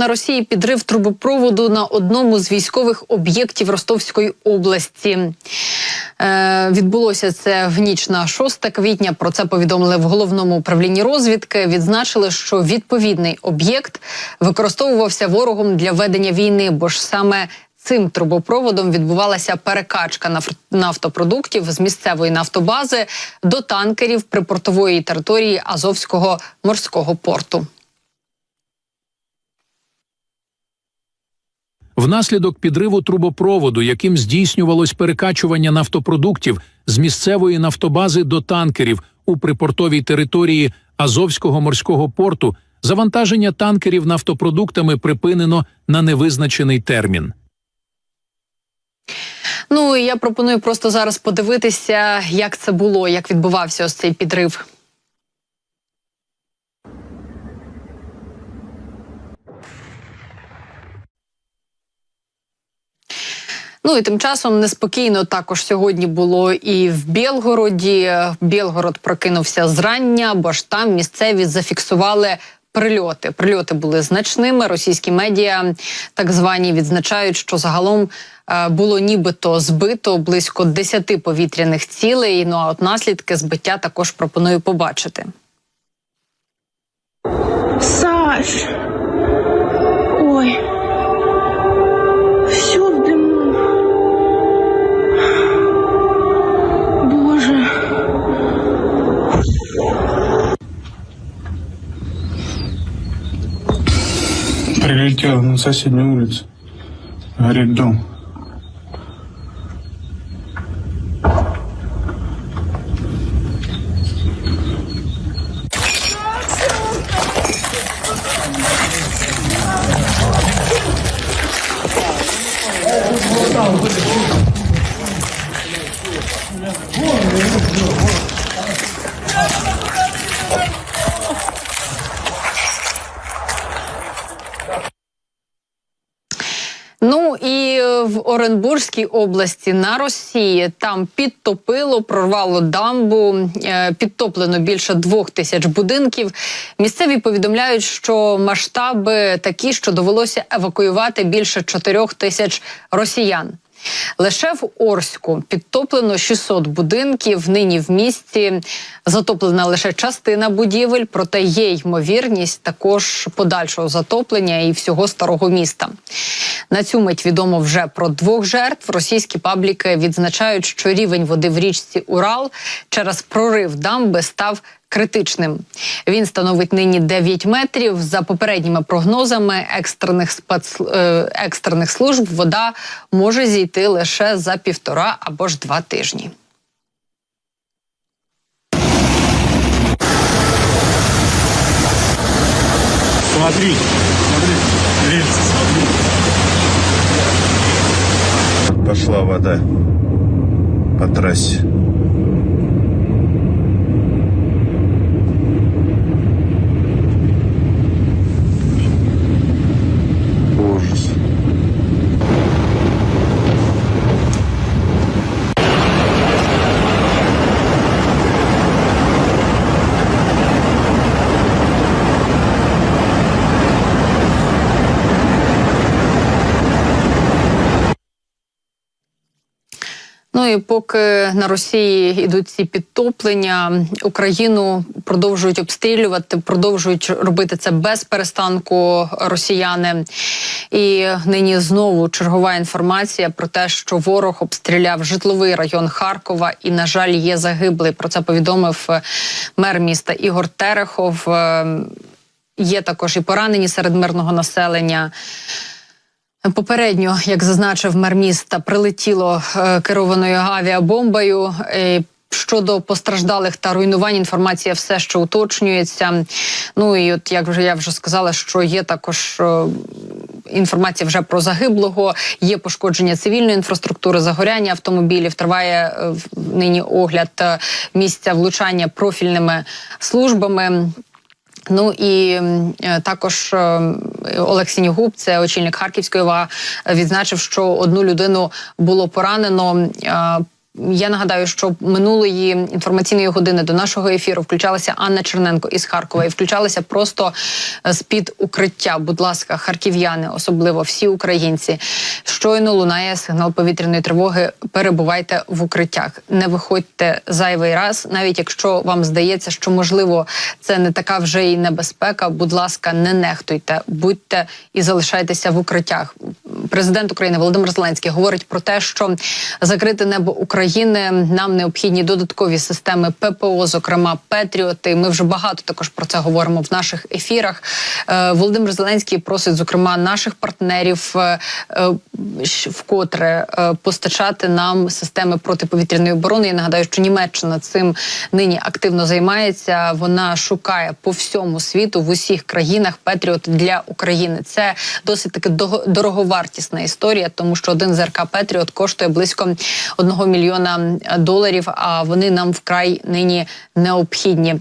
на Росії підрив трубопроводу на одному з військових об'єктів Ростовської області. Е, відбулося це в ніч на 6 квітня. Про це повідомили в головному управлінні розвідки. Відзначили, що відповідний об'єкт використовувався ворогом для ведення війни, бо ж саме цим трубопроводом відбувалася перекачка наф- нафтопродуктів з місцевої нафтобази до танкерів припортової території Азовського морського порту. Внаслідок підриву трубопроводу, яким здійснювалось перекачування нафтопродуктів з місцевої нафтобази до танкерів у припортовій території Азовського морського порту, завантаження танкерів нафтопродуктами припинено на невизначений термін. Ну і я пропоную просто зараз подивитися, як це було, як відбувався ось цей підрив. Ну і тим часом неспокійно також сьогодні було і в Білгороді. Білгород прокинувся зрання, бо ж там місцеві зафіксували прильоти. Прильоти були значними. Російські медіа так звані відзначають, що загалом е, було нібито збито близько 10 повітряних цілей. Ну а от наслідки збиття також пропоную побачити. Саш! Прилетел на соседнюю улицу. Горит дом. Ну Оренбурзькій області на Росії там підтопило, прорвало дамбу, е, підтоплено більше двох тисяч будинків. Місцеві повідомляють, що масштаби такі, що довелося евакуювати більше чотирьох тисяч росіян. Лише в Орську підтоплено 600 будинків. Нині в місті затоплена лише частина будівель, проте є ймовірність також подальшого затоплення і всього старого міста. На цю мить відомо вже про двох жертв. Російські пабліки відзначають, що рівень води в річці Урал через прорив дамби став критичним. Він становить нині 9 метрів. За попередніми прогнозами екстрених спец... е, екстрених служб вода може зійти лише за півтора або ж два тижні. Смотри, смотри, рельсы, смотри. пошла вода по трассе. Ужас. Ну і поки на Росії йдуть ці підтоплення, Україну продовжують обстрілювати, продовжують робити це без перестанку росіяни. І нині знову чергова інформація про те, що ворог обстріляв житловий район Харкова, і, на жаль, є загиблий. Про це повідомив е, мер міста Ігор Терехов. Е, Є також і поранені серед мирного населення. Попередньо, як зазначив мер міста, прилетіло е, керованою авіабомбою. Е, Щодо постраждалих та руйнувань, інформація все ще уточнюється. Ну і от як вже я вже сказала, що є також е, інформація вже про загиблого, є пошкодження цивільної інфраструктури, загоряння автомобілів. Триває нині огляд місця влучання профільними службами. Ну і е, також е, Олег Сінігуб, це очільник Харківської ОВА, е, відзначив, що одну людину було поранено. Е, Я нагадаю, що минулої інформаційної години до нашого ефіру включалася Анна Черненко із Харкова і включалася просто з під укриття. Будь ласка, харків'яни, особливо всі українці. Щойно лунає сигнал повітряної тривоги. Перебувайте в укриттях, не виходьте зайвий раз, навіть якщо вам здається, що можливо це не така вже й небезпека. Будь ласка, не нехтуйте, будьте і залишайтеся в укриттях. Президент України Володимир Зеленський говорить про те, що закрити небо України нам необхідні додаткові системи ППО, зокрема Петріоти. Ми вже багато також про це говоримо в наших ефірах. Е, Володимир Зеленський просить, зокрема, наших партнерів е, е, вкотре постачати нам системи протиповітряної оборони. Я нагадаю, що Німеччина цим нині активно займається. Вона шукає по всьому світу в усіх країнах Петріот для України. Це досить таки дороговартісна історія, тому що один ЗРК Петріот коштує близько одного мільйона доларів. А вони нам вкрай нині необхідні.